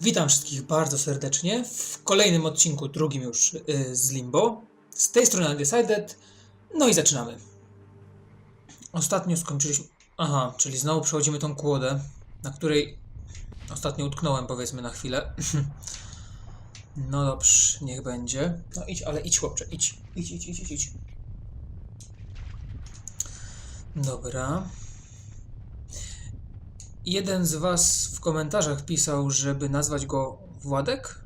Witam wszystkich bardzo serdecznie w kolejnym odcinku, drugim już y, z Limbo. Z tej strony Undecided. No i zaczynamy. Ostatnio skończyliśmy. Aha, czyli znowu przechodzimy tą kłodę, na której ostatnio utknąłem, powiedzmy na chwilę. No dobrze, niech będzie. No idź, ale idź chłopcze, idź. Idź, idź, idź, idź, idź. Dobra. Jeden z Was w komentarzach pisał, żeby nazwać go Władek,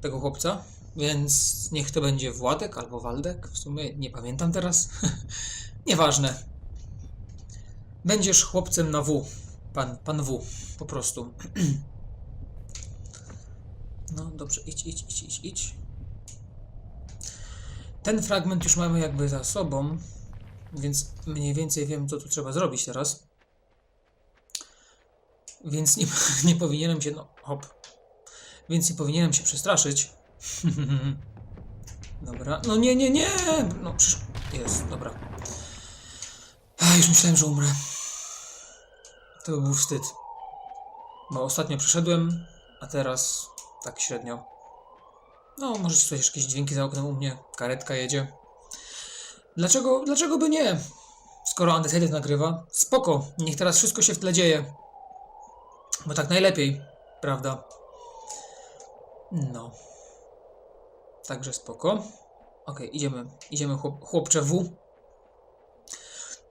tego chłopca, więc niech to będzie Władek albo Waldek. W sumie nie pamiętam teraz. Nieważne. Będziesz chłopcem na W. Pan, pan W, po prostu. No dobrze, idź, idź, idź, idź, idź. Ten fragment już mamy jakby za sobą, więc mniej więcej wiem, co tu trzeba zrobić teraz. Więc nie, nie powinienem się, no hop. Więc nie powinienem się przestraszyć. dobra. No nie, nie, nie! No przecież jest, dobra. Ach, już myślałem, że umrę. To by był wstyd. Bo ostatnio przeszedłem, a teraz tak średnio. No, możecie słyszeć jakieś dźwięki za oknem u mnie. Karetka jedzie. Dlaczego, dlaczego by nie? Skoro Undecided nagrywa. Spoko, niech teraz wszystko się w tle dzieje. Bo tak najlepiej, prawda? No. Także spoko. Okej, idziemy. Idziemy chłop, chłopcze W.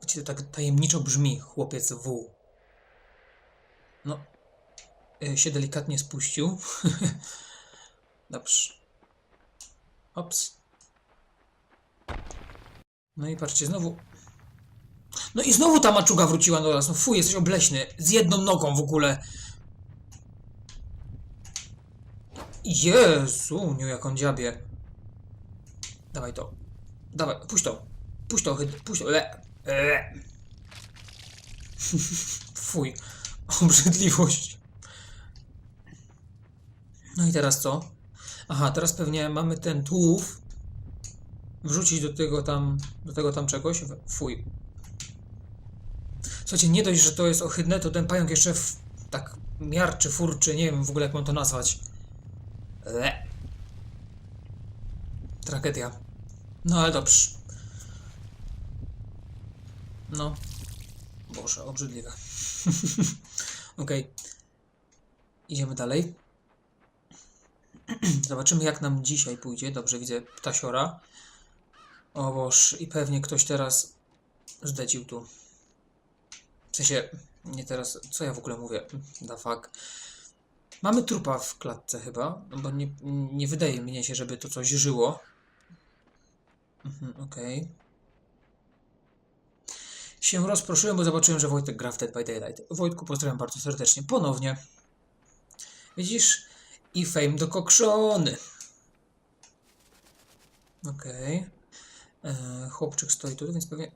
Wiecie, to tak tajemniczo brzmi, chłopiec W. No. y, się delikatnie spuścił. Dobrze. Ops. No i patrzcie, znowu. No i znowu ta maczuga wróciła do nas. No fuj, jesteś obleśny. Z jedną nogą w ogóle. Jezu, nie jak on dziabie. Dawaj to. Dawaj, puść to. Puść to, puść to. Le. Le. Fuj. Obrzydliwość. No i teraz co? Aha, teraz pewnie mamy ten tułów. Wrzucić do tego tam, do tego tam czegoś. Fuj. Słuchajcie, nie dość, że to jest ohydne, to ten pająk jeszcze w, tak miarczy, furczy, nie wiem w ogóle jak mam to nazwać. Le. Tragedia. No ale dobrze. No. Boże, obrzydliwe. Okej. Idziemy dalej. Zobaczymy jak nam dzisiaj pójdzie. Dobrze, widzę ptasiora. O Boż, i pewnie ktoś teraz zdecił tu. W sensie, nie teraz, co ja w ogóle mówię? Da fuck. Mamy trupa w klatce chyba, no bo nie, nie wydaje mi się, żeby to coś żyło. Mhm, okej. Się rozproszyłem, bo zobaczyłem, że Wojtek gra w Dead by Daylight. Wojtku, pozdrawiam bardzo serdecznie. Ponownie. Widzisz? I fame dokokszony. Okej. Eee, Chłopczyk stoi tu, więc pewnie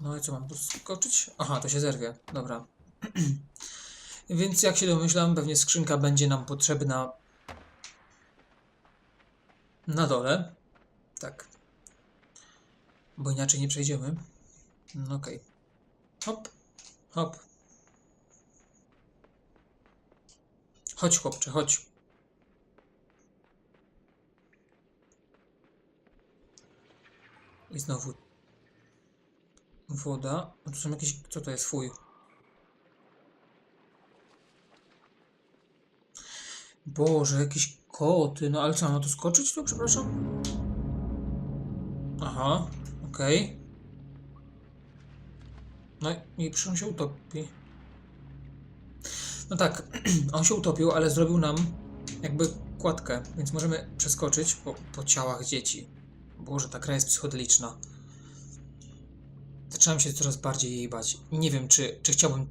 no i co mam tu skoczyć? Aha, to się zerwie. Dobra. Więc jak się domyślam, pewnie skrzynka będzie nam potrzebna na dole. Tak. Bo inaczej nie przejdziemy. No okej. Hop. Hop. Chodź chłopcze, chodź. I znowu Woda. A tu są jakieś. Co to jest? Fuj. Boże, jakieś koty. No ale co, mam tu skoczyć tu, przepraszam? Aha, okej. No i przecież się utopi. No tak, on się utopił, ale zrobił nam jakby kładkę, więc możemy przeskoczyć po, po ciałach dzieci. Boże, ta gra jest psychodeliczna. Zaczynam się coraz bardziej jej bać. Nie wiem, czy, czy chciałbym.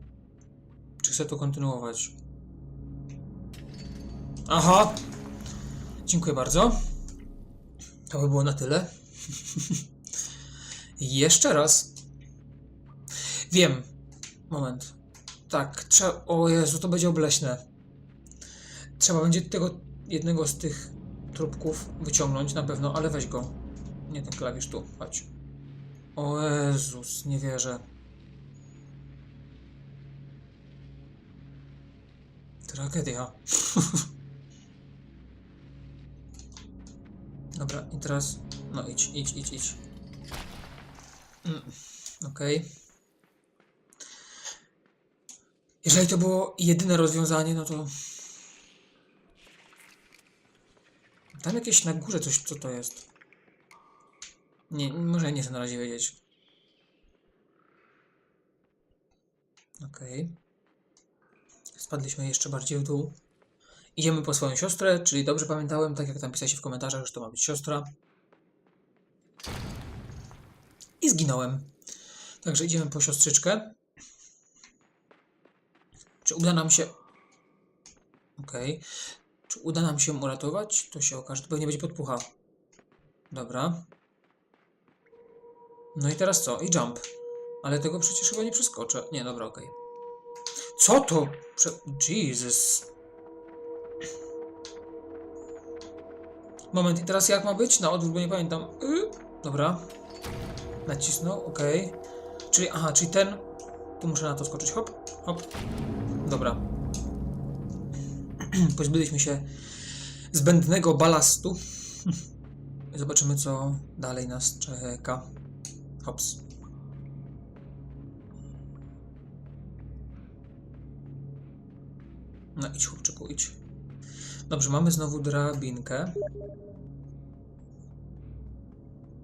Czy chcę to kontynuować. Aha! Dziękuję bardzo. To by było na tyle. Jeszcze raz. Wiem. Moment. Tak, trzeba. O Jezu, to będzie obleśne. Trzeba będzie tego jednego z tych trupków wyciągnąć na pewno, ale weź go. Nie ten klawisz tu, chodź. O Jezus, nie wierzę. Tragedia. Dobra, i teraz... No idź, idź, idź, idź. Mm, Okej. Jeżeli to było jedyne rozwiązanie, no to... Tam jakieś na górze coś, co to jest? Nie, może nie chcę na razie wiedzieć. Okej. Spadliśmy jeszcze bardziej w dół. Idziemy po swoją siostrę, czyli dobrze pamiętałem, tak jak tam pisaliście w komentarzach, że to ma być siostra. I zginąłem. Także idziemy po siostrzyczkę. Czy uda nam się... Okej. Czy uda nam się uratować? To się okaże. To pewnie będzie podpucha. Dobra. No i teraz co? I jump. Ale tego przecież chyba nie przeskoczę. Nie, dobra, okej. Co to? Prze... Jesus. Moment, i teraz jak ma być? Na odwrót, bo nie pamiętam. Y, dobra. Nacisnął, okej. Czyli, aha, czyli ten... Tu muszę na to skoczyć. Hop, hop. Dobra. Pozbyliśmy się zbędnego balastu. Zobaczymy, co dalej nas czeka. Hops. No idź, chłopczyku, idź. Dobrze, mamy znowu drabinkę.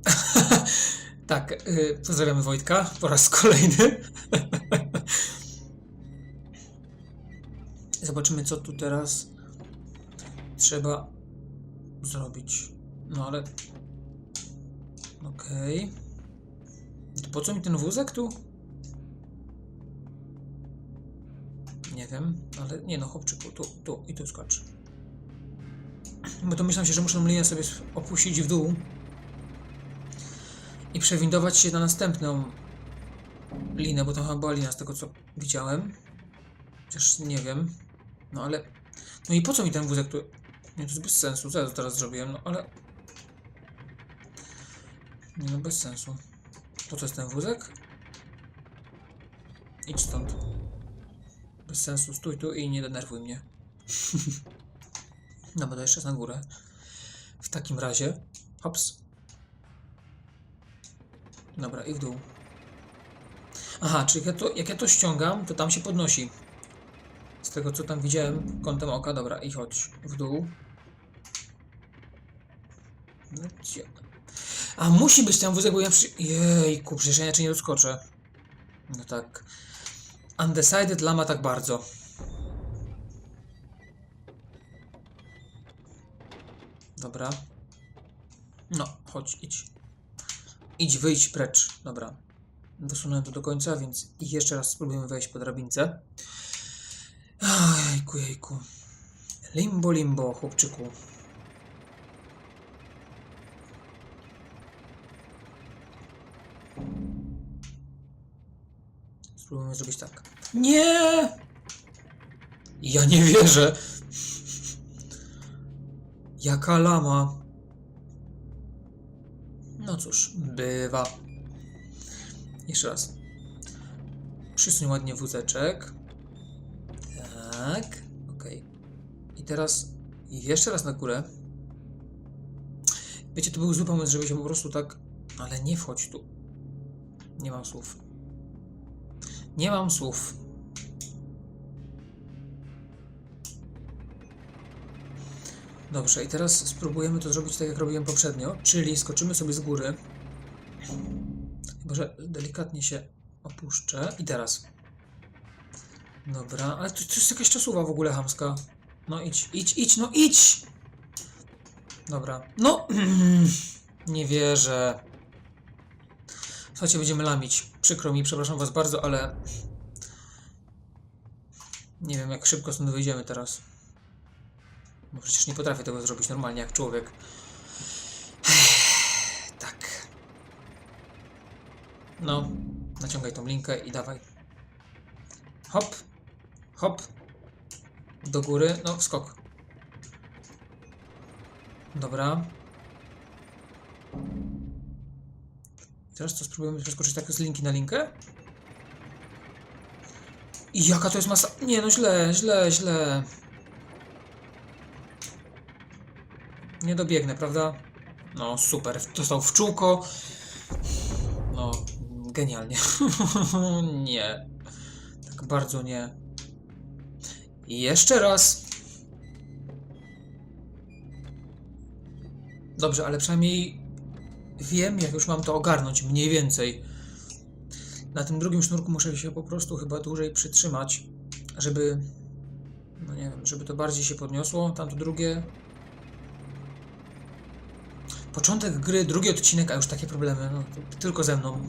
tak, yy, pozdrawiamy Wojtka po raz kolejny. Zobaczymy, co tu teraz trzeba zrobić. No ale... Okej. To po co mi ten wózek tu? Nie wiem, ale nie no, chłopczyku, tu, tu i tu skocz. Bo to myślałem się, że muszę linię sobie opuścić w dół i przewindować się na następną linę, bo tam chyba była lina z tego co widziałem. Chociaż nie wiem. No ale... No i po co mi ten wózek tu... Nie, to jest bez sensu, co ja teraz zrobiłem, no ale... Nie no, bez sensu. Po co jest ten wózek? Idź stąd. Bez sensu, stój tu i nie denerwuj mnie. no bo to jeszcze na górę. W takim razie... Hops. Dobra, i w dół. Aha, czyli jak ja, to, jak ja to ściągam, to tam się podnosi. Z tego co tam widziałem kątem oka, dobra, i chodź w dół. No? A musi być tam wózek, bo ja przy... Jejku, przecież ja inaczej nie doskoczę. No tak. Undecided lama tak bardzo. Dobra. No, chodź, idź. Idź, wyjdź precz. Dobra. Dosunąłem to do końca, więc jeszcze raz spróbujemy wejść po drabince. Jejku, jejku. Limbo, limbo, chłopczyku. Spróbujemy zrobić tak. Nie! Ja nie wierzę. Jaka lama. No cóż, bywa. Jeszcze raz. Przysuń ładnie wózeczek. Tak. Okej. I teraz jeszcze raz na górę. Wiecie, to był zły pomysł, żeby się po prostu tak... Ale nie wchodź tu. Nie mam słów. Nie mam słów. Dobrze, i teraz spróbujemy to zrobić tak, jak robiłem poprzednio, czyli skoczymy sobie z góry. Chyba, że delikatnie się opuszczę. I teraz. Dobra, ale to, to jest jakaś czasówa w ogóle hamska. No idź, idź, idź, no idź! Dobra, no... nie wierzę. Słuchajcie, będziemy lamić. Przykro mi, przepraszam was bardzo, ale... Nie wiem, jak szybko stąd wyjdziemy teraz. Bo przecież nie potrafię tego zrobić normalnie jak człowiek. tak. No, naciągaj tą linkę i dawaj. Hop. Hop. Do góry. No, skok. Dobra. Teraz co, spróbujemy przeskoczyć tak z linki na linkę? I jaka to jest masa... Nie no, źle, źle, źle. Nie dobiegnę, prawda? No, super. Dostał w czółko. No, genialnie. nie. Tak bardzo nie. I jeszcze raz. Dobrze, ale przynajmniej wiem, jak już mam to ogarnąć, mniej więcej. Na tym drugim sznurku muszę się po prostu chyba dłużej przytrzymać, żeby. No nie wiem, żeby to bardziej się podniosło. Tamto drugie. Początek gry, drugi odcinek, a już takie problemy. No, tylko ze mną.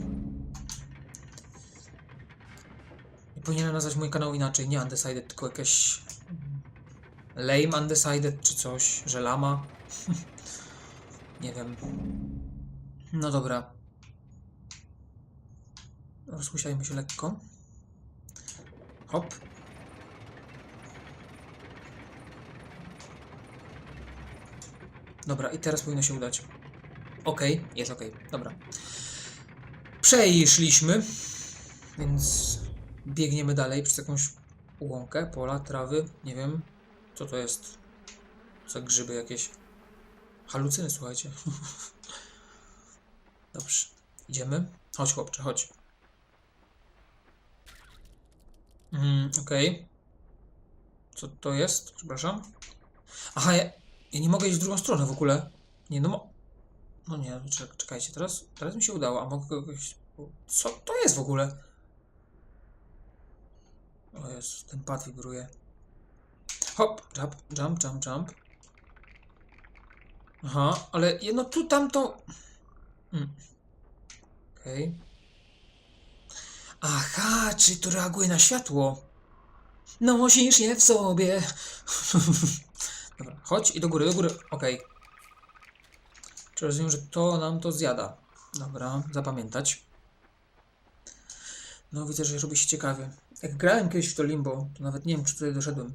Nie powinienem nazwać mój kanał inaczej, nie Undecided, tylko jakieś. Lame Undecided czy coś, że lama. nie wiem. No dobra. Rozhusiajmy się lekko. Hop. Dobra, i teraz powinno się udać. Ok, jest ok, dobra. Przeszliśmy, więc biegniemy dalej przez jakąś łąkę, pola, trawy, nie wiem, co to jest. Za grzyby jakieś. Halucyny, słuchajcie. Dobrze, idziemy. Chodź, chłopcze, chodź. Mm, okej. Co to jest? Przepraszam. Aha, ja, ja nie mogę iść w drugą stronę w ogóle. Nie, no. No nie, czek- czekajcie, teraz, teraz mi się udało, a mogę kogoś... Co to jest w ogóle? O Jezu, ten pad wibruje. Hop, jump, jump, jump, jump. Aha, ale jedno tu, tamto... Mm. Okej. Aha, czy to reaguje na światło? Nosisz je w sobie. Dobra, chodź i do góry, do góry. Okej. Czy rozumiem, że to nam to zjada? Dobra, zapamiętać. No widzę, że robi się ciekawie. Jak grałem kiedyś w to Limbo, to nawet nie wiem, czy tutaj doszedłem.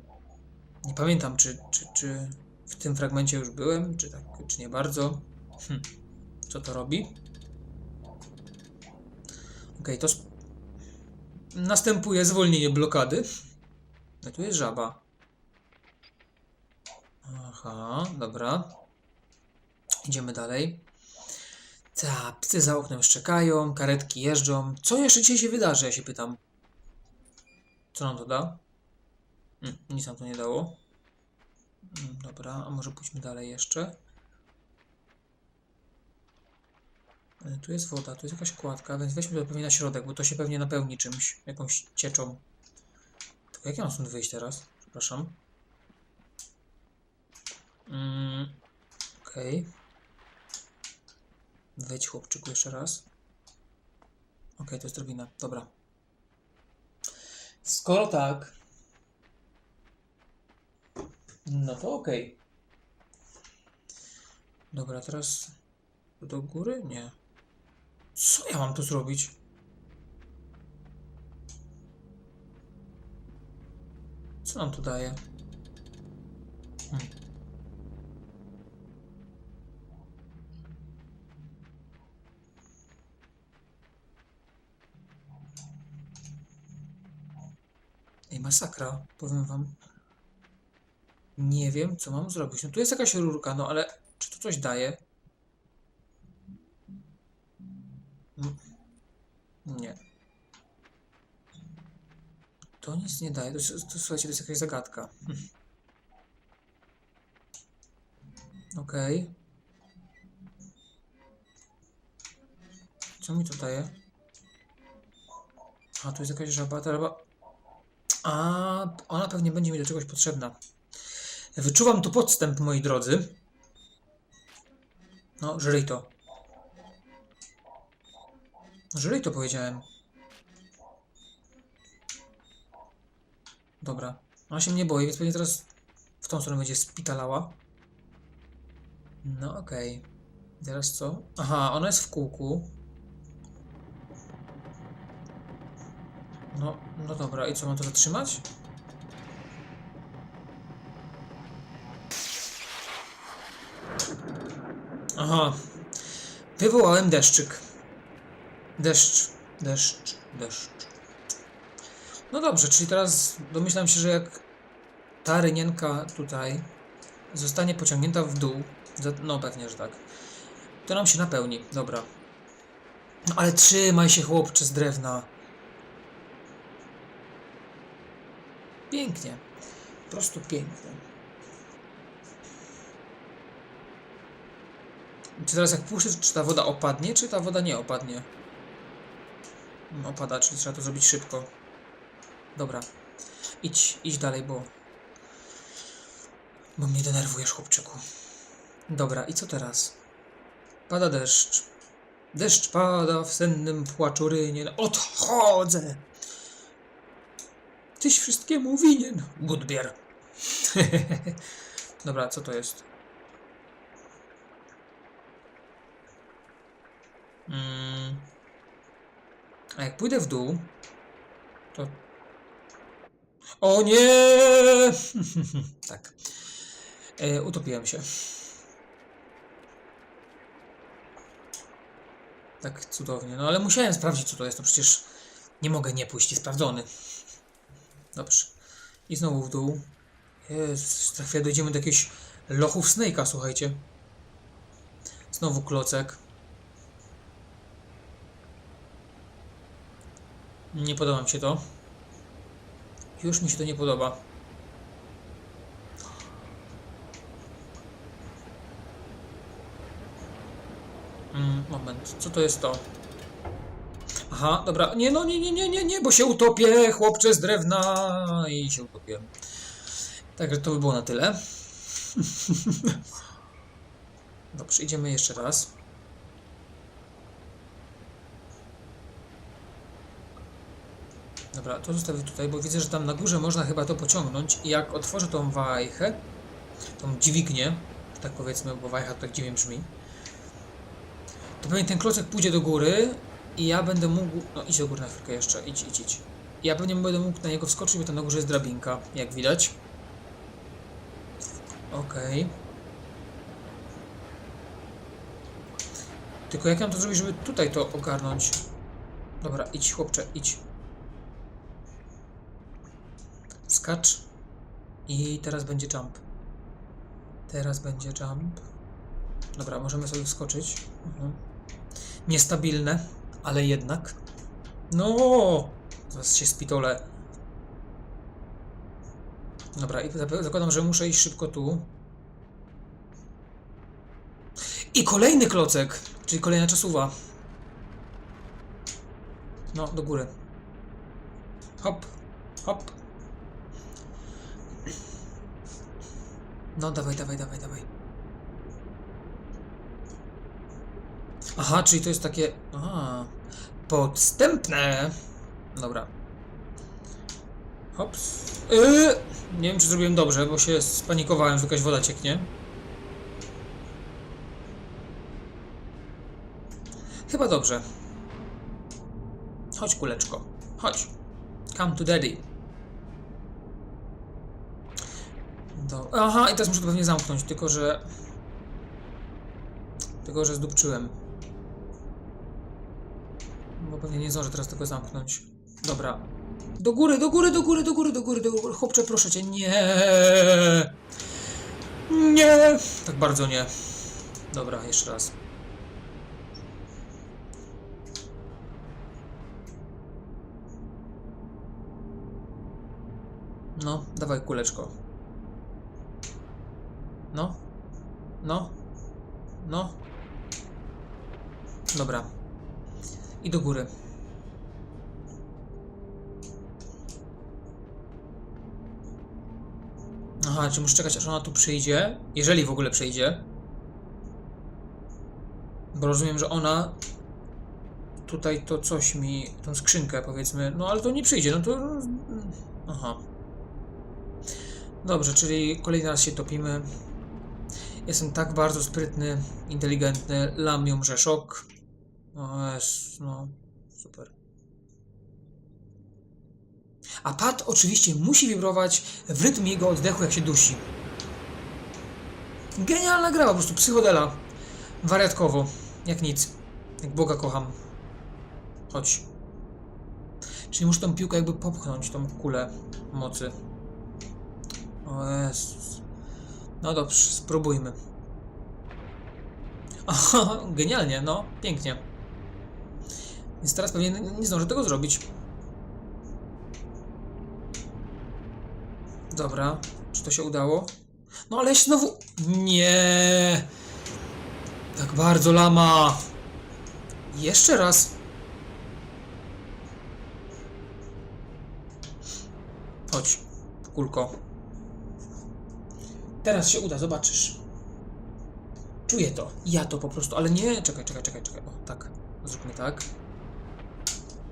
Nie pamiętam, czy, czy, czy w tym fragmencie już byłem, czy tak, czy nie bardzo. Hm. Co to robi? Okej, to następuje zwolnienie blokady. No tu jest żaba. Aha, dobra. Idziemy dalej. Ta, psy za oknem szczekają, karetki jeżdżą. Co jeszcze dzisiaj się wydarzy, ja się pytam. Co nam to da? Mm, nic nam to nie dało. Mm, dobra, a może pójdźmy dalej jeszcze. E, Tu jest woda, tu jest jakaś kładka, więc weźmy to pewnie na środek, bo to się pewnie napełni czymś, jakąś cieczą. Tylko jak ja mam stąd wyjść teraz? Przepraszam. Mm, Okej. Wejdź chłopczyku jeszcze raz. Okej, to jest drabina. Dobra. Skoro tak. No to okej. Dobra, teraz do góry? Nie. Co ja mam tu zrobić? Co nam tu daje? Hmm. Ej, masakra, powiem wam. Nie wiem, co mam zrobić. No tu jest jakaś rurka, no ale czy to coś daje? Mm. Nie. To daje. To, jest- to, słuchajcie, to jest jakaś zagadka. Okej. Co mi to daje? A, tu jest jakaś żaba. Ta żaba... A, ona pewnie będzie mi do czegoś potrzebna. Wyczuwam tu podstęp, moi drodzy. No, żryj to. Żryj to powiedziałem. Dobra. Ona się mnie boi, więc pewnie teraz w tą stronę będzie spitalała. No okej. Teraz co? Aha, ona jest w kółku. No, no dobra, i co, mam to zatrzymać? Aha. Wywołałem deszczyk. Deszcz, deszcz, deszcz. No dobrze, czyli teraz domyślam się, że jak ta rynienka tutaj zostanie pociągnięta w dół, no pewnie, że tak, to nam się napełni. Dobra. No ale trzymaj się, chłopcze z drewna. Pięknie. Po prostu pięknie. Czy teraz jak puszczę, czy ta woda opadnie, czy ta woda nie opadnie? Opada, czyli trzeba to zrobić szybko. Dobra. Idź, idź dalej, bo... Bo mnie denerwujesz, chłopczyku. Dobra, i co teraz? Pada deszcz. Deszcz pada w sennym płaczu rynien. Odchodzę! Tyś wszystkiemu winien, Gudbier. Dobra, co to jest? Mm. A jak pójdę w dół, to... O nie! tak. E, utopiłem się. Tak cudownie. No ale musiałem sprawdzić, co to jest. No przecież nie mogę nie pójść sprawdzony. Dobrze. I znowu w dół. Jest, za chwilę dojdziemy do jakiegoś lochów Snake'a, słuchajcie. Znowu klocek. Nie podoba mi się to. Już mi się to nie podoba. Mm, moment, co to jest to? Aha, dobra. Nie, no, nie, nie, nie, nie, nie, bo się utopię, chłopcze z drewna i się utopiłem. Także to by było na tyle. Dobrze, idziemy jeszcze raz. Dobra, to zostawię tutaj, bo widzę, że tam na górze można chyba to pociągnąć i jak otworzę tą wajchę, tą dźwignię, tak powiedzmy, bo wajcha to tak dziwnie brzmi, to pewnie ten klocek pójdzie do góry i ja będę mógł... No idź do góry na chwilkę jeszcze, idź, idź, idź. Ja pewnie będę mógł na niego wskoczyć, bo tam na górze jest drabinka, jak widać. Okej. Tylko jak ja mam to zrobić, żeby tutaj to ogarnąć? Dobra, idź chłopcze, idź. Skacz. I teraz będzie jump. Teraz będzie jump. Dobra, możemy sobie wskoczyć. Mhm. Niestabilne, ale jednak. No! Zaraz się spitole. Dobra, i zakładam, że muszę iść szybko tu. I kolejny klocek, czyli kolejna czasuwa. No, do góry. Hop, hop. No, dawaj, dawaj, dawaj, dawaj. Aha, czyli to jest takie. Aha. Podstępne. Dobra. Hops. Yy, nie wiem, czy zrobiłem dobrze, bo się spanikowałem, że jakaś woda cieknie. Chyba dobrze. Chodź, kuleczko. Chodź. Come to daddy. Aha, i teraz muszę to pewnie zamknąć, tylko że... Tylko, że zdupczyłem. Bo pewnie nie zdążę teraz tego zamknąć. Dobra. Do góry, do góry, do góry, do góry, do góry, do góry. Chłopcze, proszę cię, nie. Nie. Tak bardzo nie. Dobra, jeszcze raz. No, dawaj kuleczko. No. No. No. Dobra. I do góry. Aha, czy muszę czekać aż ona tu przyjdzie? Jeżeli w ogóle przyjdzie. Bo rozumiem, że ona tutaj to coś mi, tą skrzynkę powiedzmy, no ale to nie przyjdzie, no to... Aha. Dobrze, czyli kolejny raz się topimy. Jestem tak bardzo sprytny, inteligentny, lamią, że szok. No jest, no, super. A pad oczywiście musi wibrować w rytm jego oddechu, jak się dusi. Genialna gra, po prostu psychodela. Wariatkowo, jak nic. Jak Boga kocham. Chodź. Czyli muszę tą piłkę jakby popchnąć, tą kulę mocy. O Jezus. No dobrze, spróbujmy. Aha, genialnie, no, pięknie. Więc teraz pewnie nie- zdążę tego zrobić. Dobra, czy to się udało? No ale znowu... Nie! Tak bardzo lama! Jeszcze raz! Chodź, kulko. Teraz się uda, zobaczysz. Czuję to. Ja to po prostu, ale nie. Czekaj, czekaj, czekaj, czekaj. O, tak. Zróbmy tak.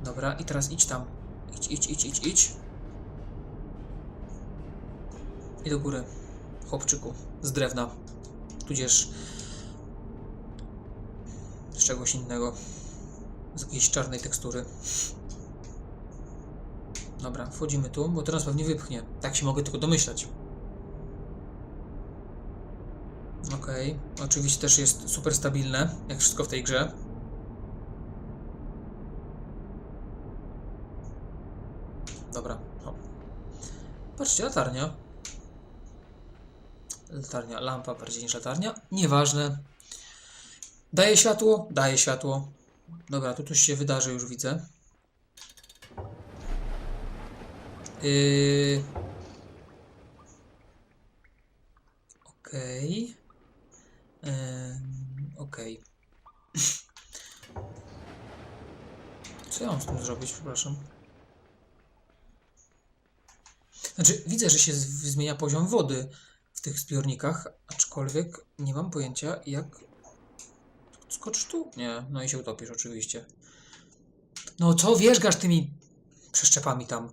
Dobra, i teraz idź tam. Idź, idź, idź, idź, idź. I do góry. Chłopczyku. Z drewna. Tudzież z czegoś innego. Z jakiejś czarnej tekstury. Dobra, wchodzimy tu, bo teraz pewnie wypchnie. Tak się mogę tylko domyślać. Okej, oczywiście też jest super stabilne, jak wszystko w tej grze. Dobra, hop. Patrzcie, latarnia. Latarnia, lampa bardziej niż latarnia. Nieważne. Daje światło? Daje światło. Dobra, tu coś się wydarzy, już widzę. Yy... Okej. Em, Okej. Co ja mam z tym zrobić, przepraszam? Znaczy, widzę, że się zmienia poziom wody w tych zbiornikach, aczkolwiek nie mam pojęcia, jak. Skocz tu? Nie, no i się utopisz, oczywiście. No co wierzgasz tymi przeszczepami tam?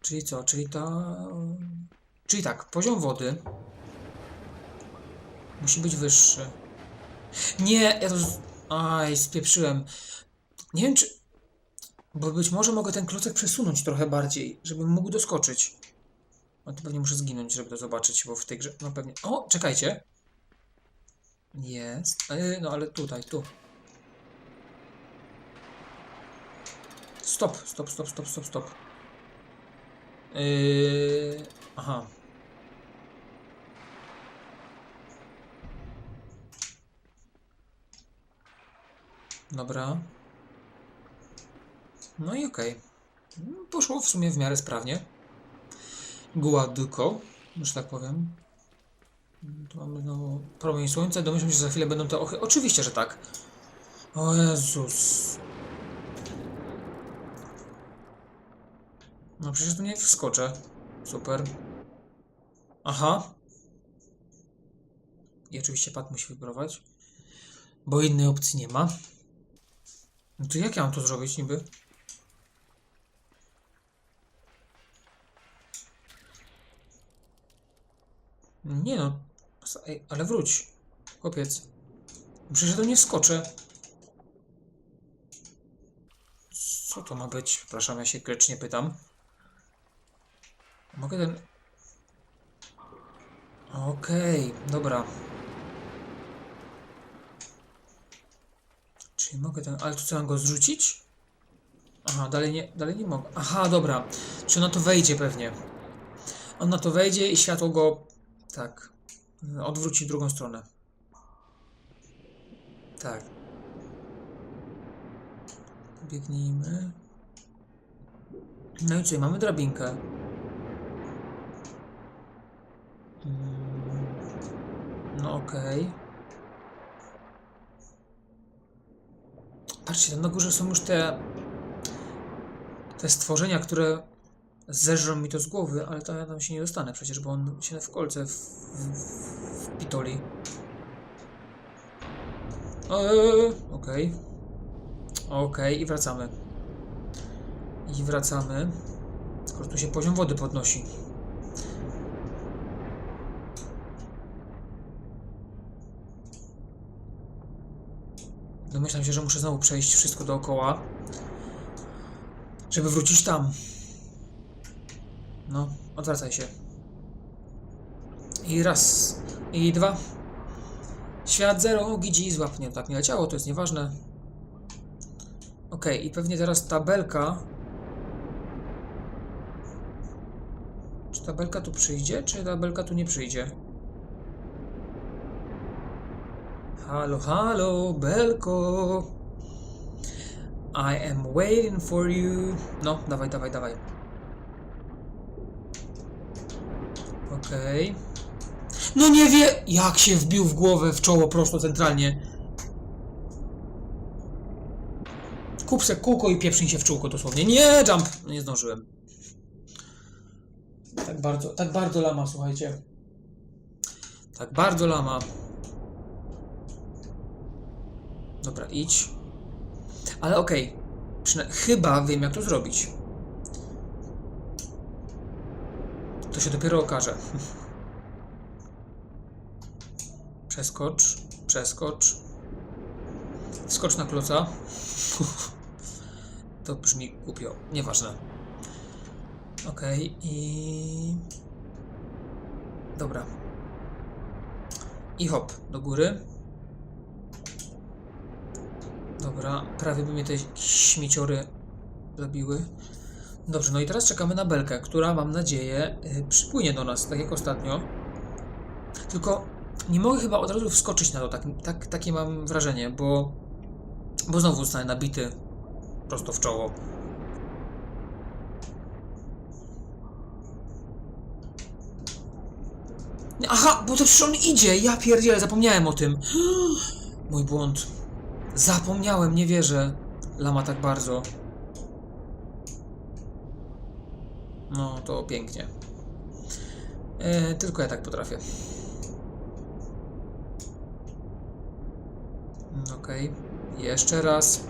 Czyli co? Czyli ta. Czyli tak, poziom wody musi być wyższy. Nie, ja to. z- Aj, spieprzyłem. Nie wiem, czy. Bo być może mogę ten klocek przesunąć trochę bardziej, żebym mógł doskoczyć. No to pewnie muszę zginąć, żeby to zobaczyć, bo w tej grze. No pewnie. O, czekajcie. Jest. E, No ale tutaj, tu. Stop, stop, stop, stop, stop, stop. Yy... Aha. Dobra. No i okej. Mm, Poszło w sumie w miarę sprawnie. Gładko, że tak powiem. Tu mamy znowu promień słońca. Domyślam się, że za chwilę będą te ochy. Oczywiście, że tak. O Jezus. No przecież tu nie wskoczę. Super. Aha. I oczywiście pad musi wybrować. Bo innej opcji nie ma. To jak ja mam to zrobić niby? Nie no. Ale wróć. Chłopiec. Przecież ja to nie wskoczę. Co to ma być? Przepraszam, ja się grzecznie pytam. Mogę ten... Okej, dobra. Czyli mogę ten... Ale co, mam go zrzucić? Aha, dalej nie, dalej nie mogę. Aha, dobra. Czy ona to wejdzie pewnie. On na to wejdzie i światło go... Tak. Odwróci w drugą stronę. Tak. Biegnijmy. No i co? Mamy drabinkę. Mm, No okej. Patrzcie, tam na górze są już te te stworzenia, które zeżrą mi to z głowy, ale to ja tam się nie dostanę przecież, bo on się w kolce w, w, w pitoli. Eee, Okej. Okej, i wracamy. I wracamy. Skoro tu się poziom wody podnosi. Domyślam się, że muszę znowu przejść wszystko dookoła, żeby wrócić tam. No, odwracaj się. I raz, i dwa. Świat zero, gidzi, złap mnie. Tak nie leciało, to jest nieważne. Okej, i pewnie teraz tabelka. Czy tabelka tu przyjdzie, czy tabelka tu nie przyjdzie? Halo, halo, Belko. I am waiting for you. No, dawaj, dawaj, dawaj. Okej. No nie wie, jak się wbił w głowę, w czoło prosto centralnie. Kup se kółko i pieprzyń się w czółko dosłownie. Nie, jump! No nie zdążyłem. Tak bardzo, tak bardzo lama, słuchajcie. Tak bardzo lama. Dobra, idź. Ale okej. Przyna- Chyba wiem, jak to zrobić. To się dopiero okaże. Przeskocz, przeskocz. Skocz na kloca. To brzmi głupio. Nieważne. Okej, i... Dobra. I hop, do góry. Dobra, prawie by mnie te śmieciory zabiły. Dobrze, no i teraz czekamy na belkę, która mam nadzieję y, przypłynie do nas, tak jak ostatnio. Tylko nie mogę chyba od razu wskoczyć na to, tak, tak, takie mam wrażenie, bo, bo znowu zostanę nabity prosto w czoło. Aha, bo to przecież on idzie, ja pierdzielę, zapomniałem o tym. Mój błąd. Zapomniałem, nie wierzę. Lama tak bardzo. No, to pięknie. E, tylko ja tak potrafię. Okej. Jeszcze raz.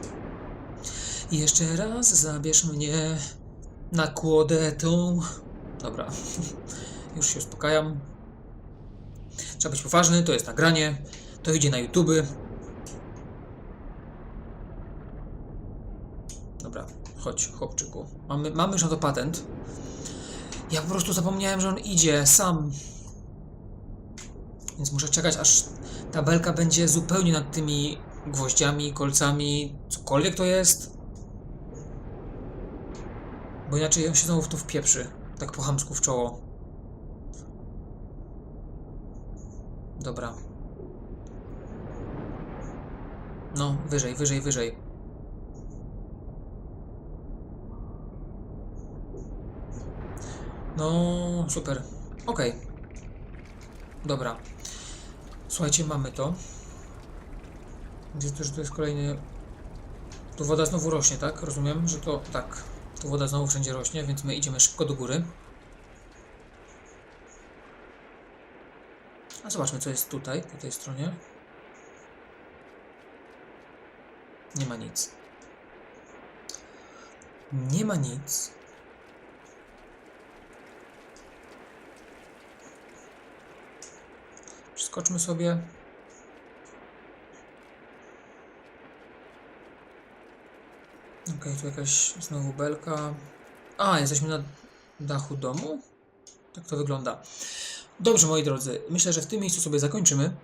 Jeszcze raz zabierz mnie na kłodę tą. Dobra. Już się uspokajam. Trzeba być poważny, to jest nagranie. To idzie na YouTube. Dobra, chodź, chłopczyku. Mamy, mamy już na to patent. Ja po prostu zapomniałem, że on idzie sam. Więc muszę czekać, aż tabelka będzie zupełnie nad tymi gwoździami, kolcami, cokolwiek to jest. Bo inaczej on się znowu w to wpieprzy. Tak po chamsku w czoło. Dobra. No, wyżej, wyżej, wyżej. No, super. Okej. Dobra. Słuchajcie, mamy to. Gdzie to, że to jest kolejny... Tu woda znowu rośnie, tak? Rozumiem, że to... Tak. Tu woda znowu wszędzie rośnie, więc my idziemy szybko do góry. A zobaczmy, co jest tutaj, po tej stronie. Nie ma nic. Nie ma nic. Przeskoczmy sobie. Okej, tu jakaś znowu belka. A, jesteśmy na dachu domu? Tak to wygląda. Dobrze, moi drodzy, myślę, że w tym miejscu sobie zakończymy.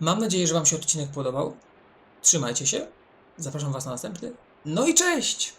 Mam nadzieję, że Wam się odcinek podobał. Trzymajcie się. Zapraszam Was na następny. No i cześć!